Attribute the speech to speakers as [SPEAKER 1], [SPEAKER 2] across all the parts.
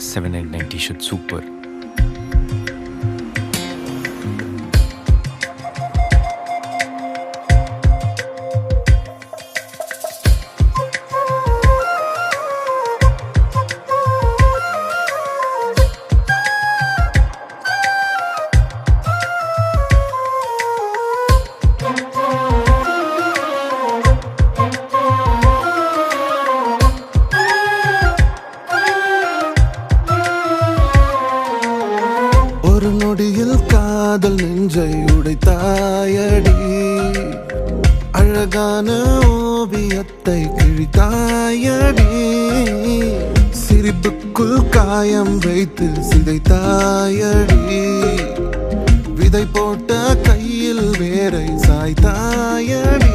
[SPEAKER 1] Seven nine nine T-shirt super
[SPEAKER 2] ஒரு நொடியில் காதல் நெஞ்சை உடைத்தாயடி. அழகான ஓவியத்தை கிழித்தாயடி. சிரிப்புக்குள் காயம் வைத்து சிதைத்தாயடி. விதை போட்ட கையில் வேரை சாய்த்தாயடி.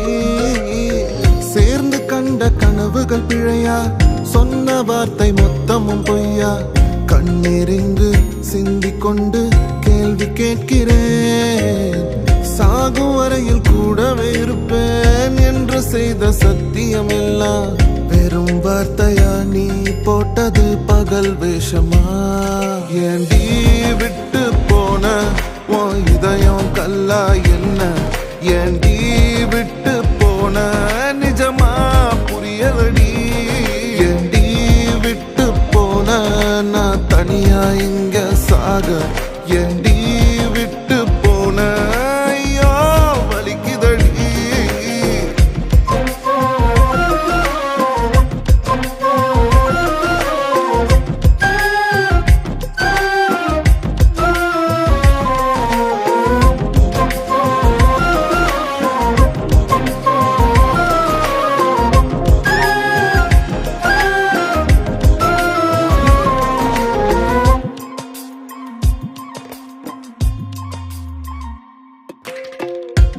[SPEAKER 2] சேர்ந்து கண்ட கனவுகள் பிழையா? சொன்ன வார்த்தை மொத்தமும் பொய்யா? கண்ணெறிந்து சிந்திக்கொண்டு கேள்வி கேட்கிறேன். சாகும் வரையில் கூடவே இருப்பேன் என்று செய்த சத்தியம் எல்லாம் வெறும் வார்த்தையா நீ போட்டது பகல் வேஷமா? ஏண்டி விட்டு போன உன் இதயம் கல்லா என்ன? ஏண்டி நான் தனியா இங்க சாக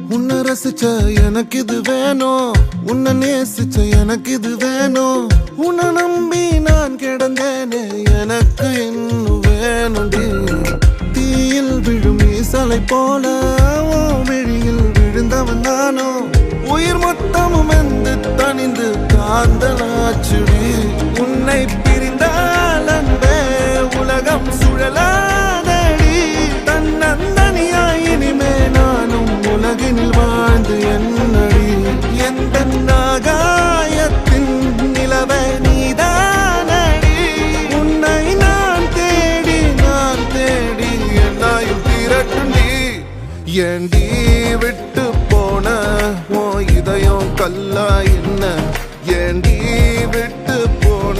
[SPEAKER 2] உன்னை ரசிச்ச எனக்கு இது வேணும். உன்னை நேசிச்ச எனக்கு இது வேணும். உன்னை நம்பி நான் கிடந்தேனே எனக்கு இன்னும் வேணும்டி. தீயில் விழும் ஈசலை போல உன் விழியில் விழுந்தவன் நானோ உயிர் மொத்தமும் வந்து தனிந்து காந்தலாச்சுடி. உன்னை ஏண்டி விட்டு போன? ஓ இதயம் கல்லா என்ன? ஏண்டி விட்டு போன?